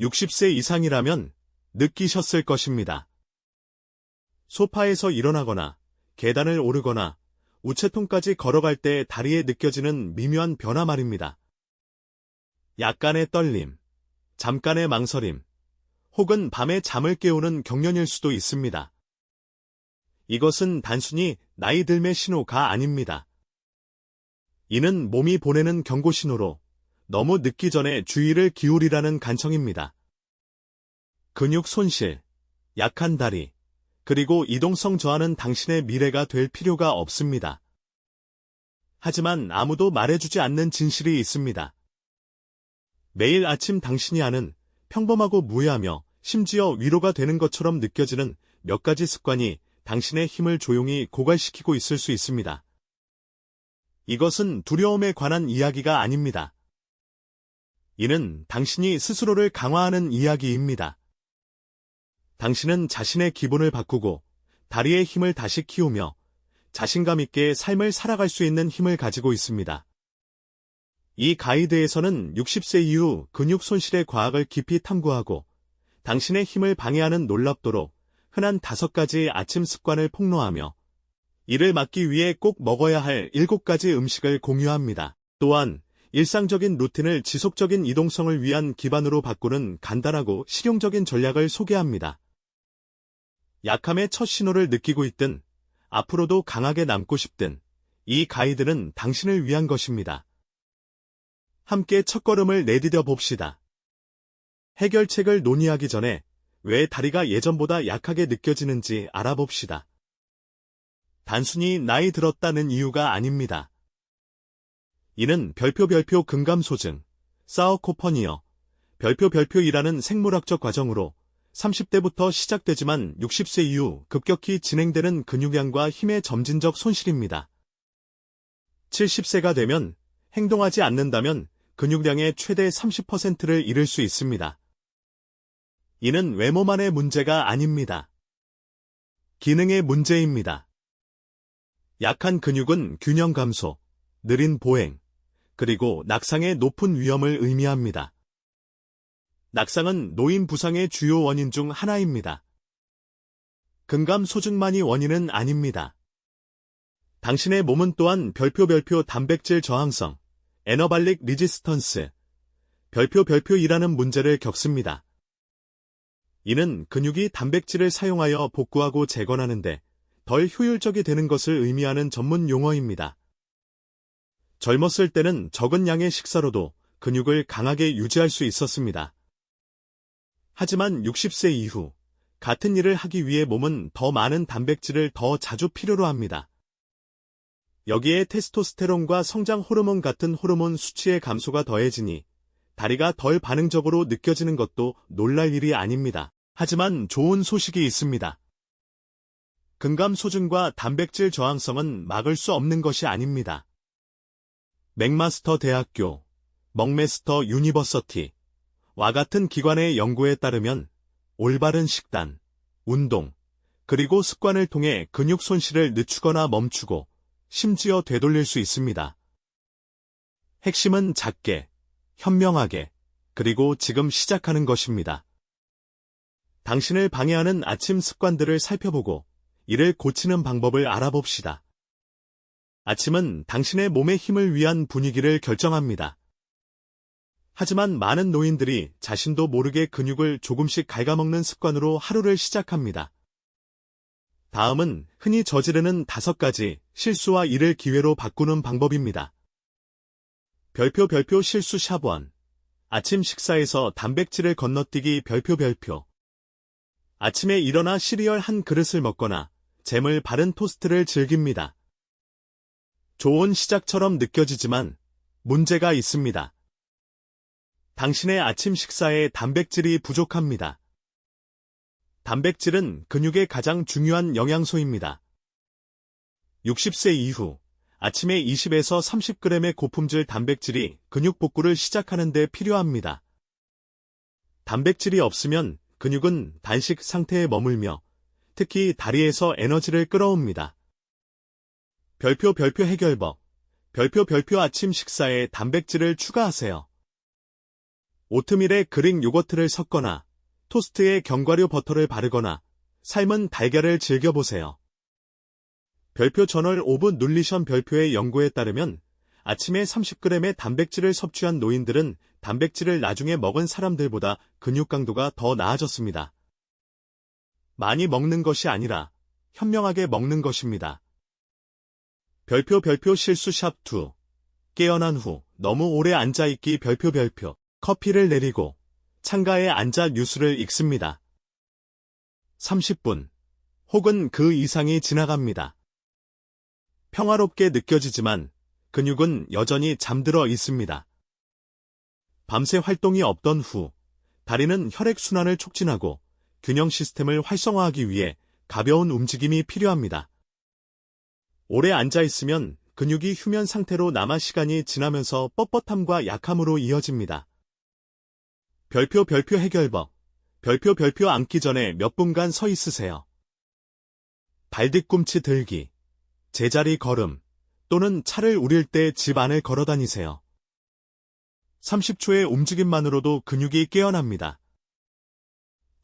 60세 이상이라면 느끼셨을 것입니다. 소파에서 일어나거나 계단을 오르거나 우체통까지 걸어갈 때 다리에 느껴지는 미묘한 변화 말입니다. 약간의 떨림, 잠깐의 망설임, 혹은 밤에 잠을 깨우는 경련일 수도 있습니다. 이것은 단순히 나이 들매 신호가 아닙니다. 이는 몸이 보내는 경고 신호로 너무 늦기 전에 주의를 기울이라는 간청입니다. 근육 손실, 약한 다리, 그리고 이동성 저하는 당신의 미래가 될 필요가 없습니다. 하지만 아무도 말해주지 않는 진실이 있습니다. 매일 아침 당신이 하는 평범하고 무해하며 심지어 위로가 되는 것처럼 느껴지는 몇 가지 습관이 당신의 힘을 조용히 고갈시키고 있을 수 있습니다. 이것은 두려움에 관한 이야기가 아닙니다. 이는 당신이 스스로를 강화하는 이야기입니다. 당신은 자신의 기본을 바꾸고 다리의 힘을 다시 키우며 자신감 있게 삶을 살아갈 수 있는 힘을 가지고 있습니다. 이 가이드에서는 60세 이후 근육 손실의 과학을 깊이 탐구하고 당신의 힘을 방해하는 놀랍도록 흔한 다섯 가지 아침 습관을 폭로하며 이를 막기 위해 꼭 먹어야 할 일곱 가지 음식을 공유합니다. 또한 일상적인 루틴을 지속적인 이동성을 위한 기반으로 바꾸는 간단하고 실용적인 전략을 소개합니다. 약함의 첫 신호를 느끼고 있든 앞으로도 강하게 남고 싶든 이 가이드는 당신을 위한 것입니다. 함께 첫걸음을 내디뎌 봅시다. 해결책을 논의하기 전에 왜 다리가 예전보다 약하게 느껴지는지 알아봅시다. 단순히 나이 들었다는 이유가 아닙니다. 이는 별표별표 금감 소증, 사어코퍼니어, 별표별표이라는 생물학적 과정으로 30대부터 시작되지만 60세 이후 급격히 진행되는 근육량과 힘의 점진적 손실입니다. 70세가 되면 행동하지 않는다면 근육량의 최대 30%를 잃을 수 있습니다. 이는 외모만의 문제가 아닙니다. 기능의 문제입니다. 약한 근육은 균형 감소, 느린 보행, 그리고 낙상의 높은 위험을 의미합니다. 낙상은 노인 부상의 주요 원인 중 하나입니다. 근감 소증만이 원인은 아닙니다. 당신의 몸은 또한 별표별표 단백질 저항성, 에너발릭 리지스턴스, 별표별표이라는 문제를 겪습니다. 이는 근육이 단백질을 사용하여 복구하고 재건하는데 덜 효율적이 되는 것을 의미하는 전문 용어입니다. 젊었을 때는 적은 양의 식사로도 근육을 강하게 유지할 수 있었습니다. 하지만 60세 이후 같은 일을 하기 위해 몸은 더 많은 단백질을 더 자주 필요로 합니다. 여기에 테스토스테론과 성장 호르몬 같은 호르몬 수치의 감소가 더해지니 다리가 덜 반응적으로 느껴지는 것도 놀랄 일이 아닙니다. 하지만 좋은 소식이 있습니다. 근감 소증과 단백질 저항성은 막을 수 없는 것이 아닙니다. 맥마스터 대학교, 먹메스터 유니버서티 와 같은 기관의 연구에 따르면 올바른 식단, 운동, 그리고 습관을 통해 근육 손실을 늦추거나 멈추고 심지어 되돌릴 수 있습니다. 핵심은 작게, 현명하게, 그리고 지금 시작하는 것입니다. 당신을 방해하는 아침 습관들을 살펴보고 이를 고치는 방법을 알아봅시다. 아침은 당신의 몸의 힘을 위한 분위기를 결정합니다. 하지만 많은 노인들이 자신도 모르게 근육을 조금씩 갉아먹는 습관으로 하루를 시작합니다. 다음은 흔히 저지르는 다섯 가지 실수와 이를 기회로 바꾸는 방법입니다. 별표 별표 실수 샵1 아침 식사에서 단백질을 건너뛰기 별표 별표 아침에 일어나 시리얼 한 그릇을 먹거나 잼을 바른 토스트를 즐깁니다. 좋은 시작처럼 느껴지지만 문제가 있습니다. 당신의 아침 식사에 단백질이 부족합니다. 단백질은 근육의 가장 중요한 영양소입니다. 60세 이후 아침에 20에서 30g의 고품질 단백질이 근육 복구를 시작하는 데 필요합니다. 단백질이 없으면 근육은 단식 상태에 머물며 특히 다리에서 에너지를 끌어옵니다. 별표 별표 해결법 별표 별표 아침 식사에 단백질을 추가하세요. 오트밀에 그릭 요거트를 섞거나 토스트에 견과류 버터를 바르거나 삶은 달걀을 즐겨보세요. 별표 저널 오브 눌리션 별표의 연구에 따르면 아침에 30g의 단백질을 섭취한 노인들은 단백질을 나중에 먹은 사람들보다 근육 강도가 더 나아졌습니다. 많이 먹는 것이 아니라 현명하게 먹는 것입니다. 별표 별표 실수 샵2 깨어난 후 너무 오래 앉아있기 별표 별표 커피를 내리고 창가에 앉아 뉴스를 읽습니다. 30분 혹은 그 이상이 지나갑니다. 평화롭게 느껴지지만 근육은 여전히 잠들어 있습니다. 밤새 활동이 없던 후 다리는 혈액순환을 촉진하고 균형 시스템을 활성화하기 위해 가벼운 움직임이 필요합니다. 오래 앉아 있으면 근육이 휴면 상태로 남아 시간이 지나면서 뻣뻣함과 약함으로 이어집니다. 별표 별표 해결법. 별표 별표 앉기 전에 몇 분간 서 있으세요. 발 뒤꿈치 들기. 제자리 걸음. 또는 차를 우릴 때 집 안을 걸어 다니세요. 30초의 움직임만으로도 근육이 깨어납니다.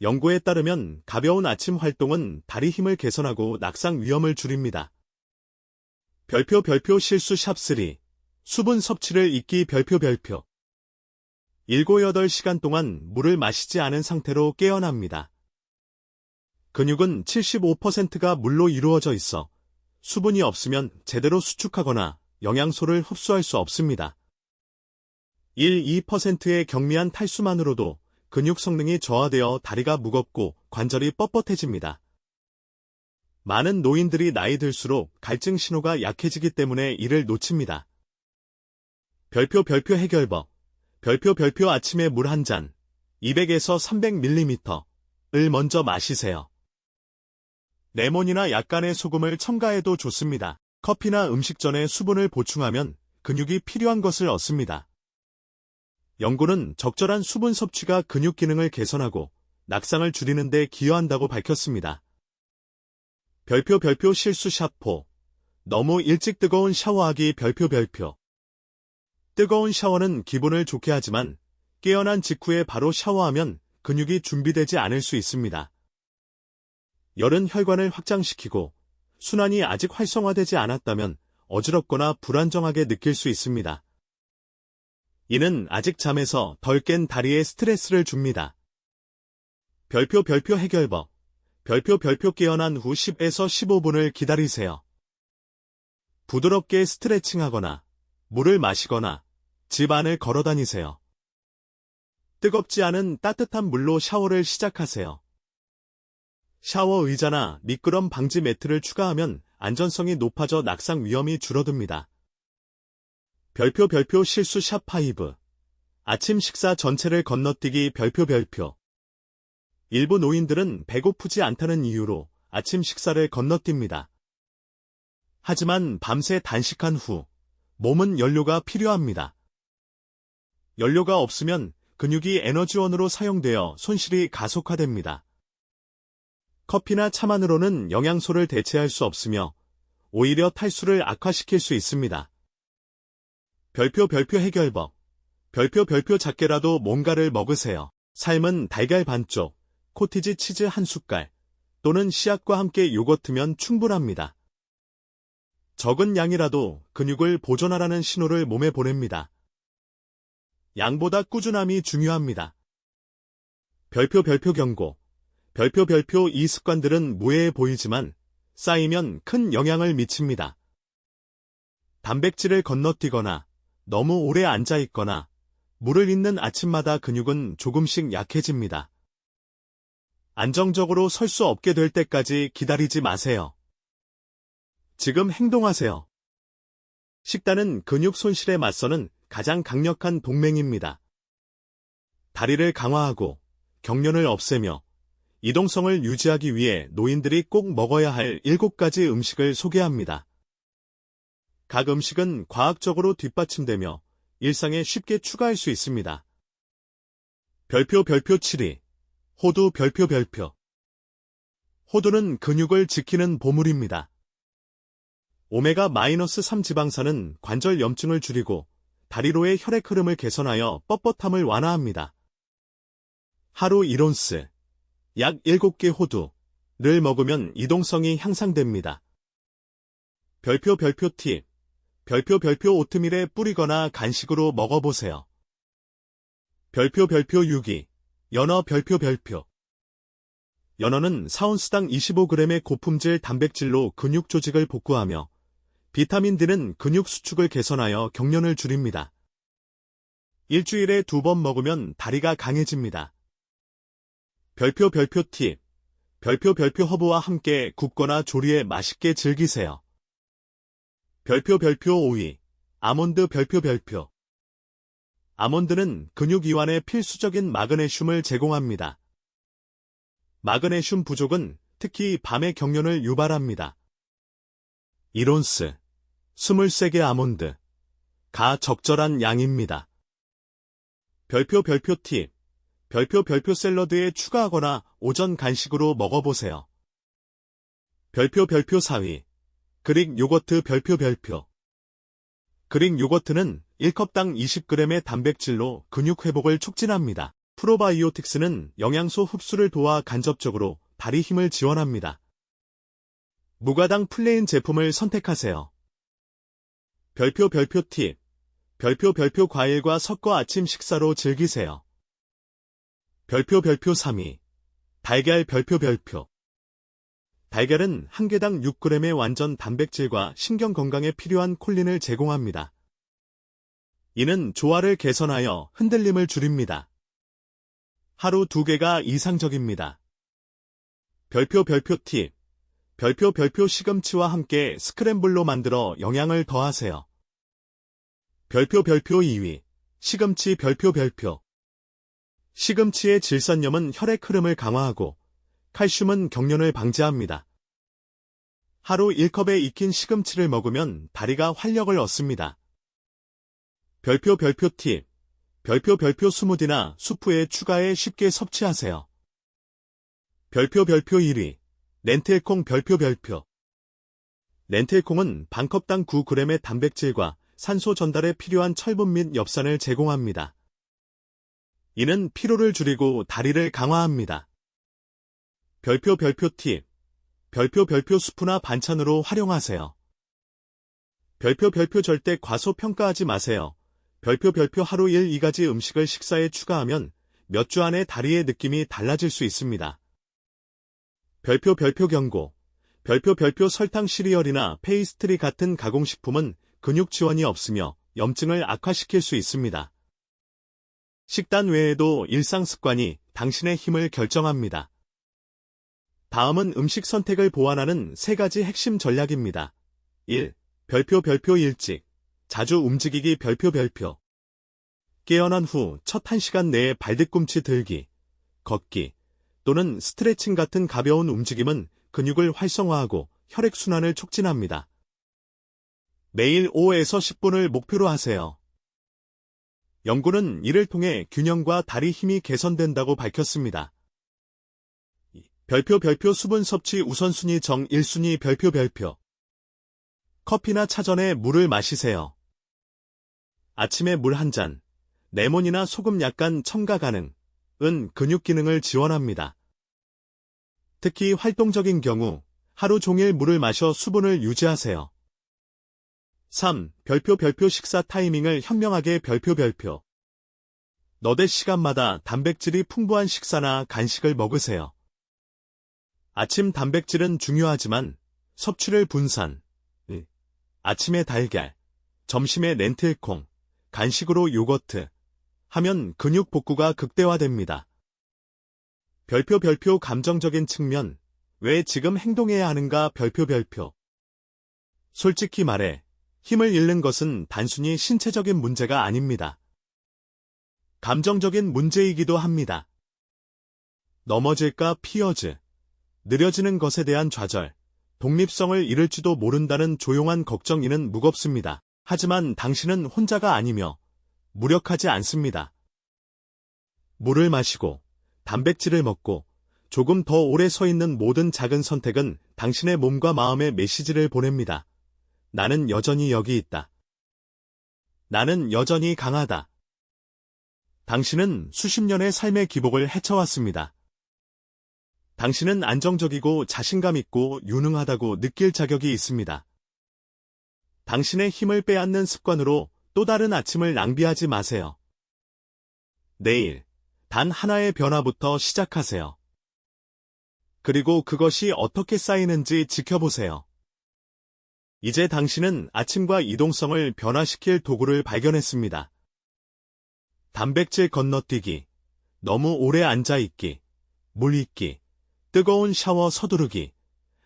연구에 따르면 가벼운 아침 활동은 다리 힘을 개선하고 낙상 위험을 줄입니다. 별표 별표 실수 샵3 수분 섭취를 잊기 별표 별표 7, 8시간 동안 물을 마시지 않은 상태로 깨어납니다. 근육은 75%가 물로 이루어져 있어 수분이 없으면 제대로 수축하거나 영양소를 흡수할 수 없습니다. 1, 2%의 경미한 탈수만으로도 근육 성능이 저하되어 다리가 무겁고 관절이 뻣뻣해집니다. 많은 노인들이 나이 들수록 갈증 신호가 약해지기 때문에 이를 놓칩니다. 별표 별표 해결법 별표 별표 아침에 물 한 잔 200에서 300ml를 먼저 마시세요. 레몬이나 약간의 소금을 첨가해도 좋습니다. 커피나 음식 전에 수분을 보충하면 근육이 필요한 것을 얻습니다. 연구는 적절한 수분 섭취가 근육 기능을 개선하고 낙상을 줄이는 데 기여한다고 밝혔습니다. 별표 별표 실수 샤포 너무 일찍 뜨거운 샤워하기 별표 별표 뜨거운 샤워는 기분을 좋게 하지만 깨어난 직후에 바로 샤워하면 근육이 준비되지 않을 수 있습니다. 열은 혈관을 확장시키고 순환이 아직 활성화되지 않았다면 어지럽거나 불안정하게 느낄 수 있습니다. 이는 아직 잠에서 덜 깬 다리에 스트레스를 줍니다. 별표 별표 해결법 별표 별표 깨어난 후 10에서 15분을 기다리세요. 부드럽게 스트레칭하거나 물을 마시거나 집 안을 걸어 다니세요. 뜨겁지 않은 따뜻한 물로 샤워를 시작하세요. 샤워 의자나 미끄럼 방지 매트를 추가하면 안전성이 높아져 낙상 위험이 줄어듭니다. 별표 별표 실수 샵5 아침 식사 전체를 건너뛰기 별표 별표 일부 노인들은 배고프지 않다는 이유로 아침 식사를 건너뜁니다. 하지만 밤새 단식한 후 몸은 연료가 필요합니다. 연료가 없으면 근육이 에너지원으로 사용되어 손실이 가속화됩니다. 커피나 차만으로는 영양소를 대체할 수 없으며 오히려 탈수를 악화시킬 수 있습니다. 별표 별표 해결법 별표 별표 작게라도 뭔가를 먹으세요. 삶은 달걀 반쪽, 코티지 치즈 한 숟갈 또는 씨앗과 함께 요거트면 충분합니다. 적은 양이라도 근육을 보존하라는 신호를 몸에 보냅니다. 양보다 꾸준함이 중요합니다. 별표 별표 경고 별표 별표 이 습관들은 무해해 보이지만 쌓이면 큰 영향을 미칩니다. 단백질을 건너뛰거나 너무 오래 앉아 있거나 물을 잇는 아침마다 근육은 조금씩 약해집니다. 안정적으로 설 수 없게 될 때까지 기다리지 마세요. 지금 행동하세요. 식단은 근육 손실에 맞서는 가장 강력한 동맹입니다. 다리를 강화하고 경련을 없애며 이동성을 유지하기 위해 노인들이 꼭 먹어야 할 7가지 음식을 소개합니다. 각 음식은 과학적으로 뒷받침되며 일상에 쉽게 추가할 수 있습니다. 별표 별표 7위 호두 별표 별표 호두는 근육을 지키는 보물입니다. 오메가-3 지방산은 관절 염증을 줄이고 다리로의 혈액 흐름을 개선하여 뻣뻣함을 완화합니다. 하루 1온스, 약 7개 호두를 먹으면 이동성이 향상됩니다. 별표 별표 팁, 별표 별표 오트밀에 뿌리거나 간식으로 먹어보세요. 별표 별표 유기, 연어 별표 별표. 연어는 4온스당 25g의 고품질 단백질로 근육 조직을 복구하며 비타민 D는 근육 수축을 개선하여 경련을 줄입니다. 일주일에 두 번 먹으면 다리가 강해집니다. 별표 별표 팁. 별표 별표 허브와 함께 굽거나 조리해 맛있게 즐기세요. 별표 별표 오이. 아몬드 별표 별표. 아몬드는 근육 이완에 필수적인 마그네슘을 제공합니다. 마그네슘 부족은 특히 밤의 경련을 유발합니다. 이론스. 23개 아몬드. 가 적절한 양입니다. 별표 별표 팁. 별표 별표 샐러드에 추가하거나 오전 간식으로 먹어보세요. 별표 별표 사위. 그릭 요거트 별표 별표. 그릭 요거트는 1컵당 20g의 단백질로 근육 회복을 촉진합니다. 프로바이오틱스는 영양소 흡수를 도와 간접적으로 다리 힘을 지원합니다. 무가당 플레인 제품을 선택하세요. 별표 별표 팁. 별표 별표 과일과 섞어 아침 식사로 즐기세요. 별표 별표 3위. 달걀 별표 별표. 달걀은 한 개당 6g의 완전 단백질과 신경 건강에 필요한 콜린을 제공합니다. 이는 조화를 개선하여 흔들림을 줄입니다. 하루 두 개가 이상적입니다. 별표 별표 팁. 별표 별표 시금치와 함께 스크램블로 만들어 영양을 더하세요. 별표 별표 2위. 시금치 별표 별표. 시금치의 질산염은 혈액 흐름을 강화하고 칼슘은 경련을 방지합니다. 하루 1컵에 익힌 시금치를 먹으면 다리가 활력을 얻습니다. 별표 별표 팁. 별표 별표 스무디나 수프에 추가해 쉽게 섭취하세요. 별표 별표 1위. 렌틸콩 별표 별표. 렌틸콩은 반컵당 9g의 단백질과 산소 전달에 필요한 철분 및 엽산을 제공합니다. 이는 피로를 줄이고 다리를 강화합니다. 별표 별표 팁. 별표 별표 수프나 반찬으로 활용하세요. 별표 별표 절대 과소평가하지 마세요. 별표 별표 하루 1, 2가지 음식을 식사에 추가하면 몇 주 안에 다리의 느낌이 달라질 수 있습니다. 별표 별표 경고. 별표 별표 설탕 시리얼이나 페이스트리 같은 가공식품은 근육 지원이 없으며 염증을 악화시킬 수 있습니다. 식단 외에도 일상 습관이 당신의 힘을 결정합니다. 다음은 음식 선택을 보완하는 세 가지 핵심 전략입니다. 1. 별표 별표 일찍. 자주 움직이기 별표 별표. 깨어난 후 첫 1시간 내에 발뒤꿈치 들기, 걷기 또는 스트레칭 같은 가벼운 움직임은 근육을 활성화하고 혈액순환을 촉진합니다. 매일 5에서 10분을 목표로 하세요. 연구는 이를 통해 균형과 다리 힘이 개선된다고 밝혔습니다. 별표 별표 수분 섭취 우선순위 정 1순위 별표 별표 커피나 차 전에 물을 마시세요. 아침에 물 한 잔, 레몬이나 소금 약간 첨가 가능, 은 근육 기능을 지원합니다. 특히 활동적인 경우 하루 종일 물을 마셔 수분을 유지하세요. 3. 별표 별표 식사 타이밍을 현명하게 별표 별표. 너댓 시간마다 단백질이 풍부한 식사나 간식을 먹으세요. 아침 단백질은 중요하지만 섭취를 분산. 아침에 달걀, 점심에 렌틸콩, 간식으로 요거트 하면 근육 복구가 극대화됩니다. 별표 별표 감정적인 측면, 왜 지금 행동해야 하는가 별표 별표. 솔직히 말해, 힘을 잃는 것은 단순히 신체적인 문제가 아닙니다. 감정적인 문제이기도 합니다. 넘어질까 피어즈, 느려지는 것에 대한 좌절, 독립성을 잃을지도 모른다는 조용한 걱정이는 무겁습니다. 하지만 당신은 혼자가 아니며 무력하지 않습니다. 물을 마시고 단백질을 먹고 조금 더 오래 서 있는 모든 작은 선택은 당신의 몸과 마음에 메시지를 보냅니다. 나는 여전히 여기 있다. 나는 여전히 강하다. 당신은 수십 년의 삶의 기복을 헤쳐왔습니다. 당신은 안정적이고 자신감 있고 유능하다고 느낄 자격이 있습니다. 당신의 힘을 빼앗는 습관으로 또 다른 아침을 낭비하지 마세요. 내일, 단 하나의 변화부터 시작하세요. 그리고 그것이 어떻게 쌓이는지 지켜보세요. 이제 당신은 아침과 이동성을 변화시킬 도구를 발견했습니다. 단백질 건너뛰기, 너무 오래 앉아있기, 물 있기, 뜨거운 샤워 서두르기,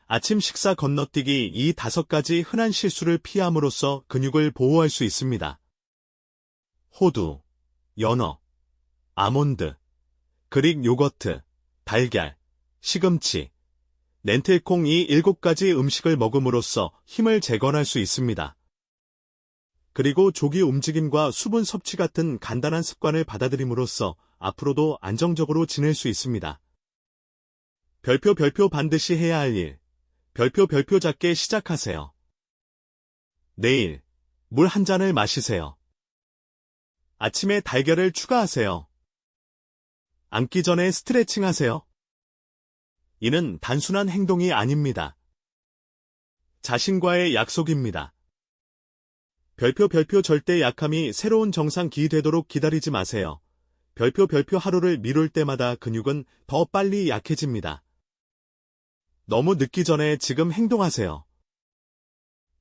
아침 식사 건너뛰기 이 다섯 가지 흔한 실수를 피함으로써 근육을 보호할 수 있습니다. 호두, 연어, 아몬드, 그릭 요거트, 달걀, 시금치, 렌틸콩 이 일곱 가지 음식을 먹음으로써 힘을 재건할 수 있습니다. 그리고 조기 움직임과 수분 섭취 같은 간단한 습관을 받아들임으로써 앞으로도 안정적으로 지낼 수 있습니다. 별표 별표 반드시 해야 할 일. 별표 별표 작게 시작하세요. 내일 물 한 잔을 마시세요. 아침에 달걀을 추가하세요. 앉기 전에 스트레칭 하세요. 이는 단순한 행동이 아닙니다. 자신과의 약속입니다. 별표 별표 절대 약함이 새로운 정상기 되도록 기다리지 마세요. 별표 별표 하루를 미룰 때마다 근육은 더 빨리 약해집니다. 너무 늦기 전에 지금 행동하세요.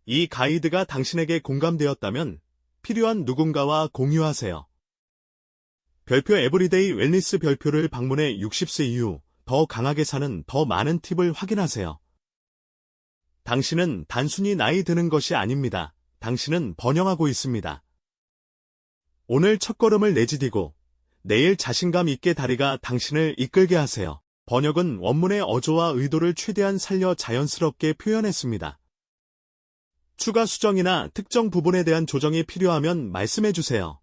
이 가이드가 당신에게 공감되었다면 필요한 누군가와 공유하세요. 별표 에브리데이 웰니스 별표를 방문해 60세 이후 더 강하게 사는 더 많은 팁을 확인하세요. 당신은 단순히 나이 드는 것이 아닙니다. 당신은 번영하고 있습니다. 오늘 첫걸음을 내디디고 내일 자신감 있게 다리가 당신을 이끌게 하세요. 번역은 원문의 어조와 의도를 최대한 살려 자연스럽게 표현했습니다. 추가 수정이나 특정 부분에 대한 조정이 필요하면 말씀해 주세요.